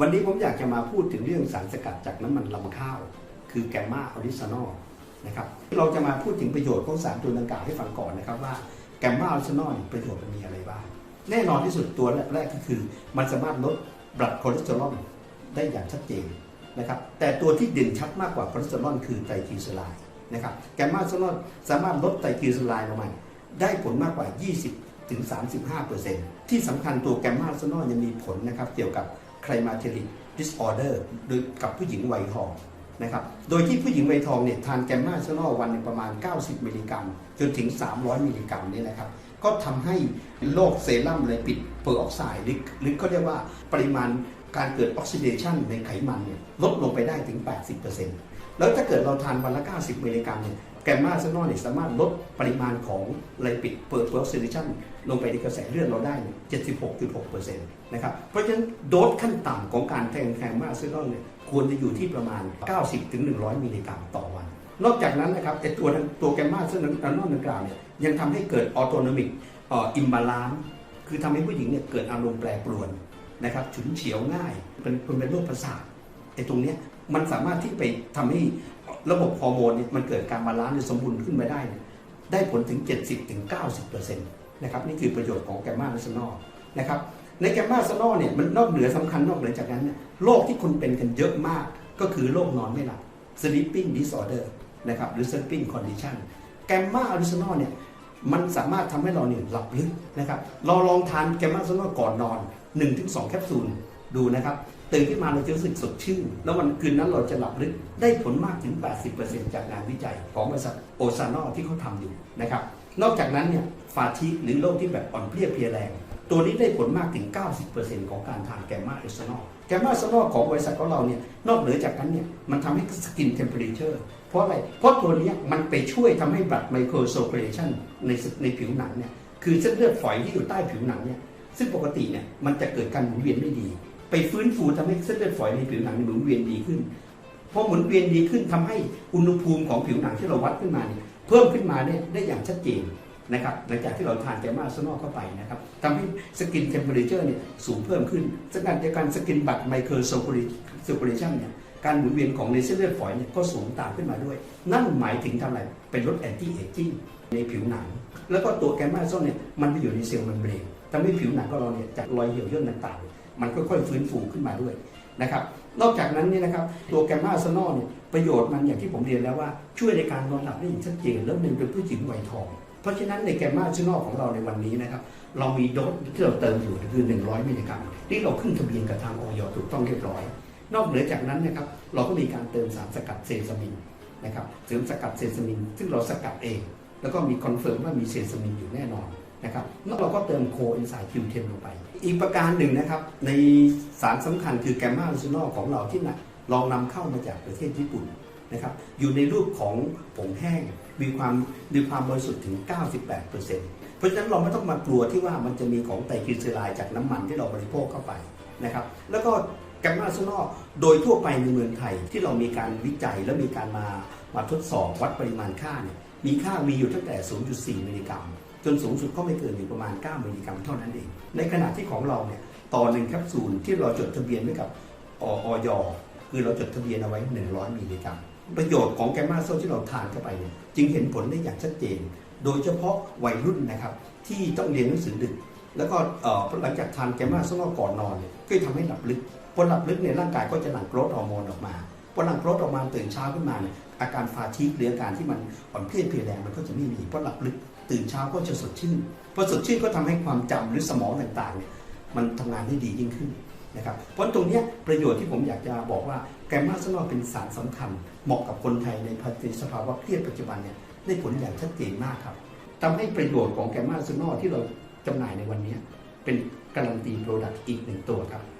วันนี้ผมอยากจะมาพูดถึงเรื่องสารสกัดจากน้ำมันลำข้าว คือแกมมาออริซานอลนะครับเราจะมาพูดถึงประโยชน์ของสารตัวดังกล่าวให้ฟังก่อนนะครับว่าแกมมาออริซานอลประโยชน์มันมีอะไรบ้างแน่นอนที่สุดตัวแรกก็คือ มันสามารถลดบลัดคอเลสเตอรอลได้อย่างชัดเจนนะครับแต่ตัวที่เด่นชัดมากกว่าคอเลสเตอรอลคือไตรกลีเซอไรด์นะครับแกมมาออริซานอลสามารถลดไตรกลีเซอไรด์ลงมาได้ผลมากกว่า 20ถึง35%ที่สำคัญตัวแกมมาออริซานอลยังมีผลนะครับเกี่ยวกับ climateric disorder โดยกับผู้หญิงวัยทองนะครับ โดยที่ผู้หญิงวัยทองเนี่ยทานแกมมาซนอลวันหนึ่งประมาณ 90 มิลลิกรัม จนถึง 300 มิลลิกรัมนี่นะครับ ก็ทำให้โรคเซรั่มเลยปิดเปอร์ออกไซด์หรือหรือเขาเรียกว่าปริมาณการเกิดออกซิเดชันในไขมันเนี่ยลดลงไปได้ถึง 80% แล้วถ้าเกิดเราทานวันละ 90 มิลลิกรัมเนี่ยแกมมาซานอลเนี่ยสามารถลดปริมาณของไลปิดเปอร์ออกซิเดชันลงไปในกระแสเลือดเราได้เนี่ย76.6%นะครับเพราะฉะนั้นโดสขั้นต่ำของการแทงแกมมาซานอลเนี่ยควรจะอยู่ที่ประมาณ 90-100 มิลลิกรัมต่อวัน นอกจากนั้นนะครับไอตัวตัวแกมมาซึ่งอันนอกดังกล่าวเนี่ยยังทำให้เกิดออโตโนมิกอิมบาลานคือทำให้ผู้หญิงเนี่ยเกิดอารมณ์แปรปรวนนะครับฉุนเฉียวง่ายเป็นเป็นเป็นโรคประสาท ไอ้ตรงเนี้ยมันสามารถที่ไปทำให้ระบบฮอร์โมนเนี่ยมันเกิดการบาลานซ์หรือสมดุลขึ้นมาได้เนี่ยได้ผลถึง 70ถึง90%นะครับนี่คือประโยชน์ของแกมมาลัสนอลนะครับในแกมมาลัสนอลเนี่ยมันนอกเหนือสำคัญนอกเหนือจากนั้นเนี่ยโรคที่คนเป็นกันเยอะมากก็คือโรคนอนไม่หลับ sleeping disorder นะครับหรือ sleeping condition แกมมาอริซานอลเนี่ยมันสามารถทำให้เราเนี่ยหลับลึกนะครับเราลองทานแกมมาอริซานอลก่อนนอน 1-2 แคปซูลดูนะครับ ตื่นขึ้นมาเราจะรู้สึกสดชื่น แล้ววันคืนนั้นเราจะหลับลึกได้ผลมากถึง 80%จากงานวิจัยของบริษัทโอซานอลที่เขาทำอยู่นะครับนอกจากนั้นเนี่ยฟาทิหรือโรคที่แบบอ่อนเพลียเพลียแรง ตัวนี้ได้ผลมากถึง 90%ของการทานแกมมาเอสเซนอลแกมมาเอสเซนอลของบริษัทของเราเนี่ยนอกเหนือจากนั้นเนี่ยมันทำให้สกินเทมเพอเรเจอร์เพราะอะไรเพราะตัวนี้มันไปช่วยทำให้บัตรไมโครโซเ r เ t ชันในในผิวหนังเนี่ยคือเส้นเลือดฝอยที่อยู่ใต้ผิวหนังเนี่ยซึ่งปกติเนี่ยมันจะเกิดการหมุนเวียนไม่ดี ไปฟื้นฟูทำให้เส้นเลือดฝอยในผิวหนังหมุนเวียนดีขึ้นพอหมุนเวียนดีขึ้นทำให้อุณหภูมิของผิวหนังที่เราวัดขึ้นมาเนี่ยเพิ่มขึ้นมาเนี่ยได้อย่างชัดเจนนะครับหลังจากที่เราทานแกมมาซนอเข้าไปนะครับทำให้สกินเทมเปอเรเจอร์เนี่ยสูงเพิ่มขึ้นสกัดจากการสกินบัตไมโครโซเ r เ t ชันเนี่ยการหมุนเวียนของในเส้นเลือดฝอยเนี่ยก็สูงตามขึ้นมาด้วย นั่นหมายถึงทำอะไรเป็นลดแอนตี้เอจจิ้งในผิวหนัง แล้วก็ตัวแกมมาซานเนี่ยมันไปอยู่ในเซลล์มันเบรนทำให้ผิวหนังของเราเนี่ยจากรอยเหี่ยวย่นต่างๆ มันค่อยๆฟื้นฟูขึ้นมาด้วยนะครับนอกจากนั้นเนี่ยนะครับตัวแกมมาซานอลเนี่ยประโยชน์มันอย่างที่ผมเรียนแล้วว่าช่วยในการนอนหลับได้อย่างชัดเจนแล้วมันเป็นผู้หญิงวัยทอง เพราะฉะนั้นในแกมมาชิโนอลของเราในวันนี้นะครับเรามีโดสที่เราเติมอยู่คือ 100 มิลลิกรัมที่เราขึ้นทะเบียนกับทางออยถูกต้องเรียบร้อย นอกเหนือจากนั้นนะครับเราก็มีการเติมสารสกัดเซซามินนะครับเสริมสกัดเซซามิน ซึ่งเราสกัดเอง แล้วก็มีคอนเฟิร์มว่ามีเซซามินอยู่แน่นอน นะครับแล้วเราก็เติมโคเอนไซม์คิวเทนลงไป อีกประการหนึ่งนะครับ ในสารสำคัญคือแกมมาชินอลของเราที่นะลองนำเข้ามาจากประเทศญี่ปุ่นนะครับ อยู่ในรูปของผงแห้ง มีความมีความบริสุทธิ์ถึง 98%เพราะฉะนั้นเราไม่ต้องมากลัวที่ว่ามันจะมีของไตรกลีเซอไรด์จากน้ำมันที่เราบริโภคเข้าไปนะครับแล้วก็แกมมาซานอลโดยทั่วไปในเมืองไทยที่เรามีการวิจัยและมีการมามาทดสอบวัดปริมาณค่าเนี่ยมีค่ามีอยู่ตั้งแต่ 0.4 มิลลิกรัม จนสูงสุดก็ไม่เกินอยู่ประมาณ 9 มิลลิกรัมเท่านั้นเอง ในขณะที่ของเราเนี่ยต่อหนึ่งแคปซูลที่เราจดทะเบียนไว้กับออยคือเราจดทะเบียนเอาไว้ 100 มิลลิกรัม ประโยชน์ของแกมมาโซที่เราทานเข้าไปเนี่ยจึงเห็นผลได้อย่างชัดเจน โดยเฉพาะวัยรุ่นนะครับที่ต้องเรียนหนังสือดึก แล้วก็หลังจากทานแกมมาโซก่อนนอนเนี่ยก็ทำให้หลับลึกพอหลับลึกเนี่ยร่างกายก็จะหลั่งโกรทฮอร์โมนออกมาพอหลั่งโกรทออกมาตื่นเช้าขึ้นมาเนี่ยอาการฟาทิกหรืออาการที่มันอ่อนเพลียเพลียแรงมันก็จะไม่มีเพราะหลับลึก ตื่นเช้าก็จะสดชื่นพอสดชื่นก็ทำให้ความจำหรือสมองต่างๆเนี่ยมันทำงานได้ดียิ่งขึ้นนะครับเพราะตรงนี้ประโยชน์ที่ผมอยากจะบอกว่าแกมมาซนอลเป็นสารสำคัญ เหมาะกับคนไทยในสภาวะเครียดปัจจุบันเนี่ยได้ผลอย่างชัดเจนมากครับทำให้ประโยชน์ของแกมมาซนอลที่เราจำหน่ายในวันนี้เป็นการันตีโปรดักต์อีกหนึ่งตัวครับ